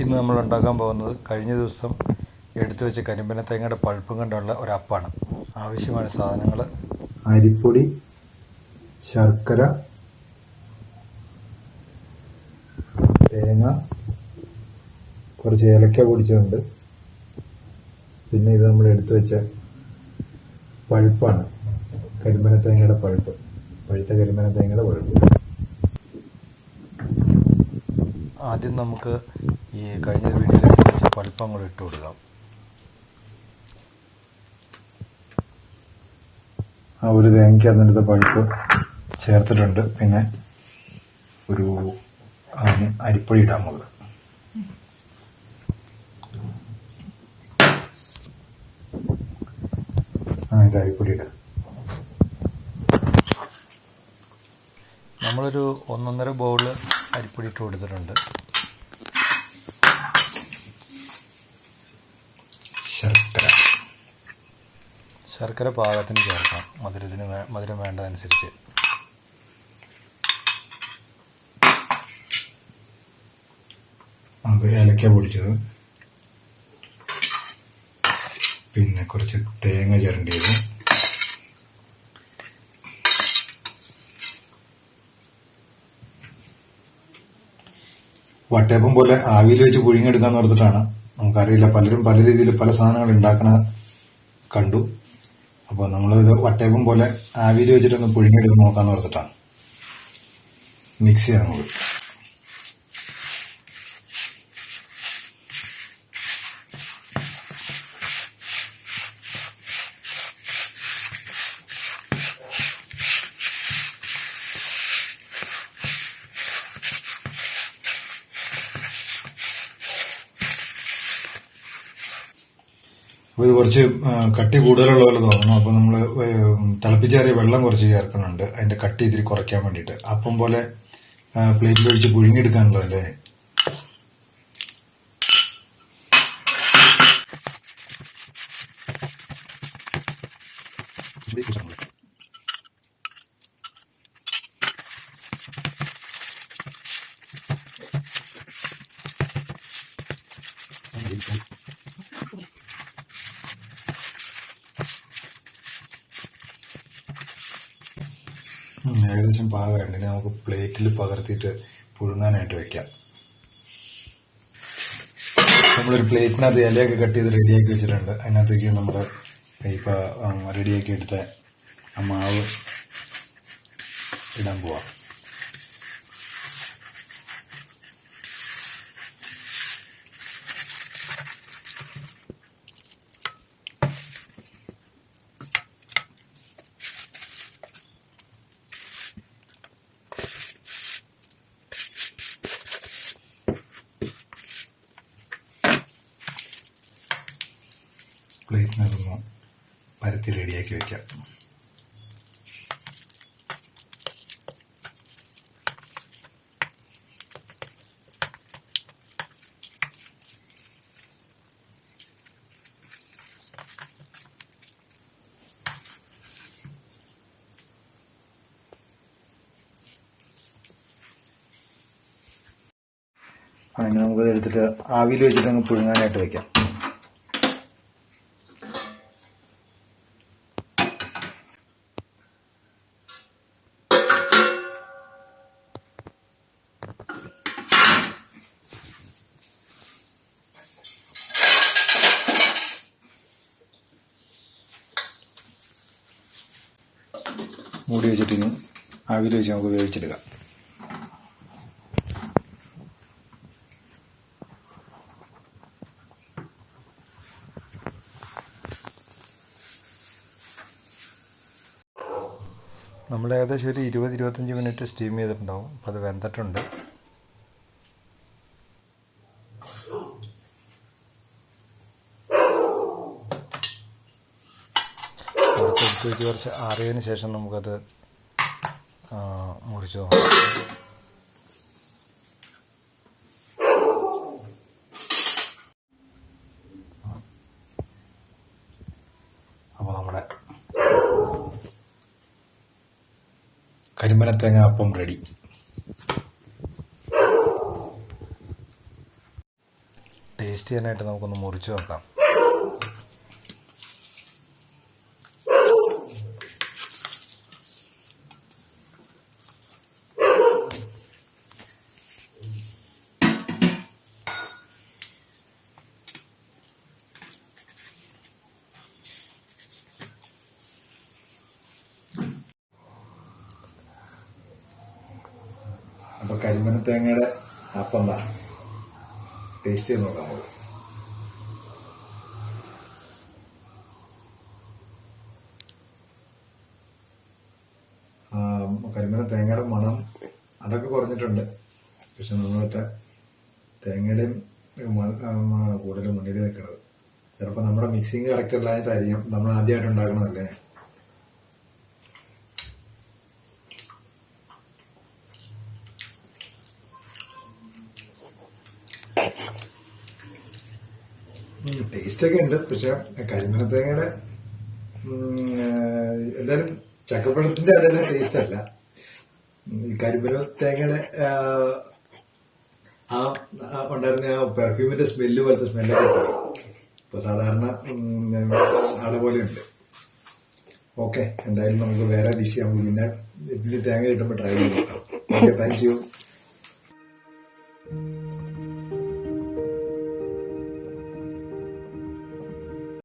ഇന്ന് നമ്മൾ ഉണ്ടാക്കാൻ പോകുന്നത് കഴിഞ്ഞ ദിവസം എടുത്തു വെച്ച കരിമ്പന തേങ്ങയുടെ പൾപ്പും കൊണ്ടുള്ള ഒരു അപ്പാണ്. ആവശ്യമായ സാധനങ്ങൾ. അരിപ്പൊടി ശർക്കര തേങ്ങ കുറച്ച് ഏലക്ക പൊടിച്ചുണ്ട് പിന്നെ ഇത് നമ്മൾ എടുത്തു വെച്ച പഴുപ്പാണ് കരിമ്പന തേങ്ങയുടെ പഴുപ്പ് പഴുത്ത കരിമ്പന തേങ്ങയുടെ പഴുപ്പ് ആദ്യം നമുക്ക് ഈ കഴിഞ്ഞ വീഡിയോയിൽ എടുത്ത് വെച്ച പൾപ്പം കൂടെ ഇട്ട് കൊടുക്കാം. ആ ഒരു തേങ്ങയ്ക്ക് അതിനടുത്ത പഴുപ്പ് ചേർത്തിട്ടുണ്ട്. പിന്നെ ഒരു അതിന് അരിപ്പൊടി ഇടാൻ പോകുന്നത് ആ ഇത് അരിപ്പൊടി ഇടാം. നമ്മളൊരു ഒന്നൊന്നര ബൗൾ അരിപ്പൊടി ഇട്ട് കൊടുത്തിട്ടുണ്ട് ശർക്കര ശർക്കര പാകത്തിന് ചേർക്കാം. മധുരത്തിന് മധുരം വേണ്ടതനുസരിച്ച്. അത് ഏലക്ക പൊടിച്ചത്. പിന്നെ കുറച്ച് തേങ്ങ ചിരണ്ടിയത്. വട്ടയപ്പം പോലെ ആവിയിൽ വെച്ച് പുഴുങ്ങിയെടുക്കാന്ന് ഓർത്തിട്ടാണ്. നമുക്കറിയില്ല പലരും പല രീതിയിൽ പല സാധനങ്ങൾ ഉണ്ടാക്കണ കണ്ടു. അപ്പോൾ നമ്മളിത് വട്ടയപ്പം പോലെ ആവിയിൽ വെച്ചിട്ടൊന്ന് പുഴുങ്ങിയെടുക്കാൻ നോക്കാന്ന് ഓർത്തിട്ടാണ് മിക്സ് ചെയ്യാം നമുക്ക് അപ്പോൾ ഇത് കുറച്ച് കട്ടി കൂടുതലുള്ള പോലെ തോന്നുന്നു. അപ്പോൾ നമ്മൾ തിളപ്പിച്ചേറിയ വെള്ളം കുറച്ച് ചേർക്കുന്നുണ്ട്. അതിന്റെ കട്ടി ഇത്തിരി കുറയ്ക്കാൻ വേണ്ടിയിട്ട്. അപ്പം പോലെ പ്ലേറ്റിൽ ഒഴിച്ച് പുഴുങ്ങിയെടുക്കാനുള്ളതല്ലേ ഏകദേശം പാകമായിട്ട് ഇനി നമുക്ക് പ്ലേറ്റിൽ പകർത്തിയിട്ട് പുഴുങ്ങാനായിട്ട് വെക്കാം. നമ്മളൊരു പ്ലേറ്റിനകത്ത് ഇലയൊക്കെ കട്ട് ചെയ്ത് റെഡിയാക്കി വെച്ചിട്ടുണ്ട്. അതിനകത്തേക്ക് നമ്മുടെ ഇപ്പം റെഡിയാക്കി എടുത്ത ആ മാവ് ഇടാൻ പോവാം. പ്ലേറ്റിനകത്തൊന്ന് പരത്തി റെഡിയാക്കി വെക്കാം. അങ്ങനെ നമുക്കത് എടുത്തിട്ട് ആവിയിൽ വെച്ചിട്ട് അങ്ങ് പുഴുങ്ങാനായിട്ട് വെക്കാം. മൂടി വെച്ചിട്ട് ഇനി ആവിയിൽ വെച്ച് നമുക്ക് വേവിച്ചെടുക്കാം. നമ്മൾ ഏകദേശം ഒരു ഇരുപത് ഇരുപത്തഞ്ച് മിനിറ്റ് സ്റ്റീം ചെയ്തിട്ടുണ്ടാവും. അപ്പോൾ അത് വെന്തിട്ടുണ്ട്. വെച്ച് കുറച്ച് ആറിയതിന് ശേഷം നമുക്കത് മുറിച്ച് നോക്കാം അപ്പോൾ നമ്മുടെ കരിമ്പന തേങ്ങ അപ്പം റെഡി ടേസ്റ്റ് ചെയ്യാനായിട്ട് നമുക്കൊന്ന് മുറിച്ച് നോക്കാം. അപ്പൊ കരിമ്പന തേങ്ങയുടെ അപ്പം എന്താ ടേസ്റ്റ് ചെയ്ത് നോക്കാം നമുക്ക്. തേങ്ങയുടെ മണം അതൊക്കെ കുറഞ്ഞിട്ടുണ്ട്. പക്ഷെ മറ്റേ തേങ്ങയുടെയും കൂടുതൽ മുന്നിൽ നിൽക്കുന്നത് ചിലപ്പോൾ നമ്മുടെ മിക്സിങ് കറക്റ്റ് അല്ലായിട്ടായിരിക്കും നമ്മൾ ആദ്യമായിട്ട് ഉണ്ടാക്കണതല്ലേ? ടേസ്റ്റ് ഒക്കെ ഉണ്ട്. പക്ഷെ കരിമന തേങ്ങയുടെ ഉം, ഏഹ്, എന്തായാലും ചക്കപ്പഴത്തിന്റെ അതിന്റെ ടേസ്റ്റ് അല്ല. ഈ കരിമന തേങ്ങയുടെ ആ ഉണ്ടായിരുന്ന ആ പെർഫ്യൂമിന്റെ സ്മെല്ല് പോലത്തെ സ്മെല്ലൊക്കെ ഇപ്പൊ സാധാരണ ആടെ പോലെ ഉണ്ട്. ഓക്കെ എന്തായാലും നമുക്ക് വേറെ ഡിഷ് ചെയ്യാൻ പിന്നെ ഇതിൽ തേങ്ങ കിട്ടുമ്പോൾ ട്രൈ ചെയ്യാം. Okay thank you